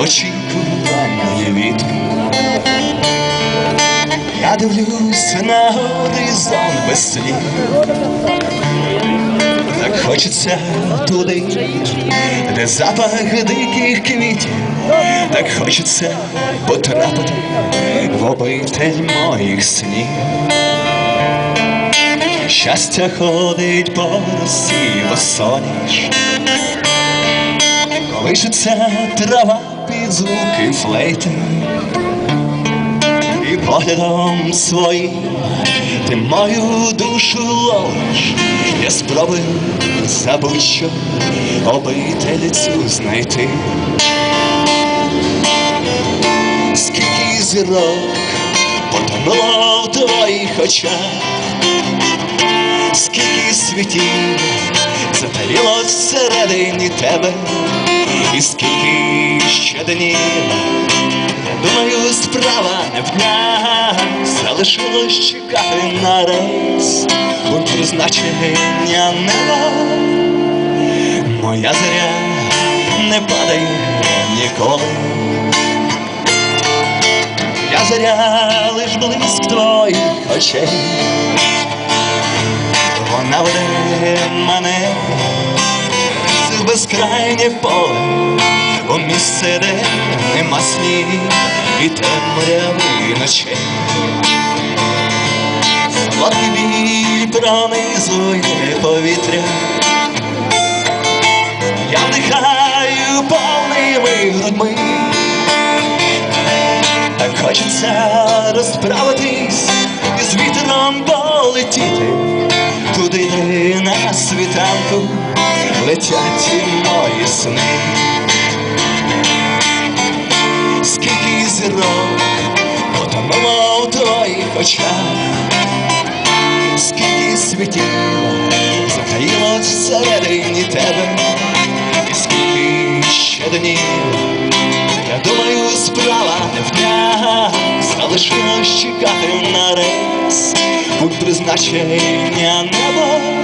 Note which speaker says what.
Speaker 1: очікування вітру. Я дивлюсь на горизонт без слів. Так хочеться туди, де запах диких квітів, так хочеться потрапити в обитель моїх снів. Щастя ходить по Росії, бо соняш колишиться трава під звуки флейти, і поглядом своїм ти мою душу ловиш, я спробую забудь що обителицю знайти. Скільки зірок потонуло в твоїх очах, скільки світів затаїло всередині тебе, і скільки ще днів, думаю, справа не в днях, залишилось чекати на рейс, пункт призначення неба. Моя заря не падає ніколи. Я заря лиш блиск твоїх очей. Вона веде мене безкрайнє поле, у місце, де нема снів і темряви ночей. Солодкий біль пронизує повітря. Я вдихаю повними грудьми. Так хочеться розправитись летять ті мої сни. Скільки зірок потонуло в твоїх очах, скільки світів затаїлось всередині тебе, і скільки ще днів. Я думаю, справа не в днях залишилось чекати на рейс, пункт призначення небо.